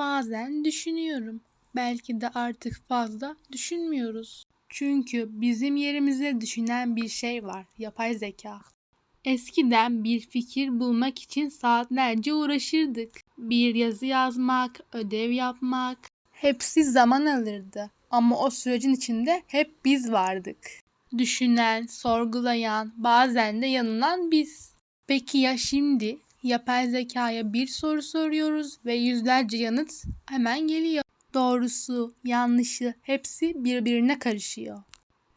Bazen düşünüyorum. Belki de artık fazla düşünmüyoruz. Çünkü bizim yerimize düşünen bir şey var. Yapay zeka. Eskiden bir fikir bulmak için saatlerce uğraşırdık. Bir yazı yazmak, ödev yapmak hepsi zaman alırdı. Ama o sürecin içinde hep biz vardık. Düşünen, sorgulayan, bazen de yanılan biz. Peki ya şimdi? Yapay zekaya bir soru soruyoruz ve yüzlerce yanıt hemen geliyor. Doğrusu, yanlışı hepsi birbirine karışıyor.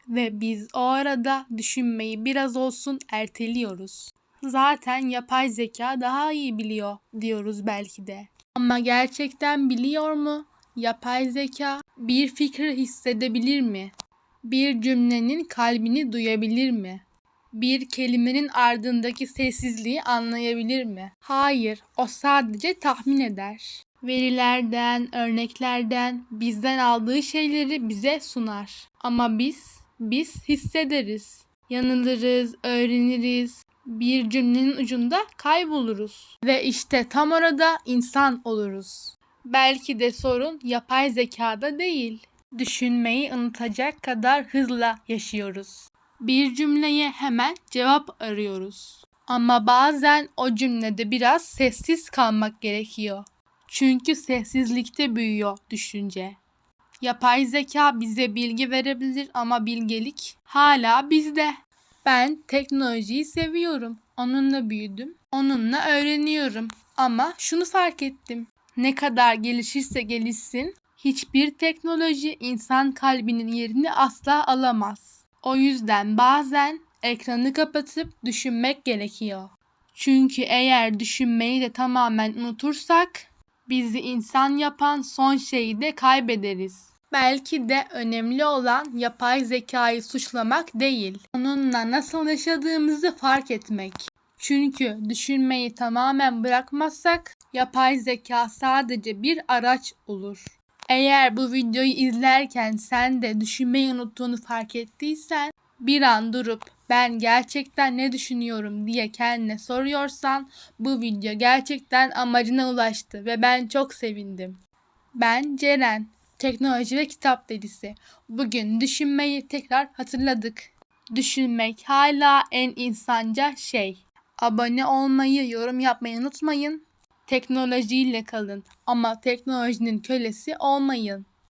Ve biz o arada düşünmeyi biraz olsun erteliyoruz. Zaten yapay zeka daha iyi biliyor diyoruz belki de. Ama gerçekten biliyor mu? Yapay zeka bir fikri hissedebilir mi? Bir cümlenin kalbini duyabilir mi? Bir kelimenin ardındaki sessizliği anlayabilir mi? Hayır, o sadece tahmin eder. Verilerden, örneklerden, bizden aldığı şeyleri bize sunar. Ama biz, biz hissederiz. Yanılırız, öğreniriz. Bir cümlenin ucunda kayboluruz. Ve işte tam orada insan oluruz. Belki de sorun yapay zekada değil. Düşünmeyi unutacak kadar hızla yaşıyoruz. Bir cümleye hemen cevap arıyoruz. Ama bazen o cümlede biraz sessiz kalmak gerekiyor. Çünkü sessizlikte büyüyor düşünce. Yapay zeka bize bilgi verebilir ama bilgelik hala bizde. Ben teknolojiyi seviyorum. Onunla büyüdüm. Onunla öğreniyorum. Ama şunu fark ettim. Ne kadar gelişirse gelişsin, hiçbir teknoloji insan kalbinin yerini asla alamaz. O yüzden bazen ekranı kapatıp düşünmek gerekiyor. Çünkü eğer düşünmeyi de tamamen unutursak bizi insan yapan son şeyi de kaybederiz. Belki de önemli olan yapay zekayı suçlamak değil, onunla nasıl yaşadığımızı fark etmek. Çünkü düşünmeyi tamamen bırakmazsak yapay zeka sadece bir araç olur. Eğer bu videoyu izlerken sen de düşünmeyi unuttuğunu fark ettiysen bir an durup ben gerçekten ne düşünüyorum diye kendine soruyorsan bu video gerçekten amacına ulaştı ve ben çok sevindim. Ben Ceren, teknoloji ve kitap delisi. Bugün düşünmeyi tekrar hatırladık. Düşünmek hala en insanca şey. Abone olmayı, yorum yapmayı unutmayın. Teknolojiyle kalın ama teknolojinin kölesi olmayın.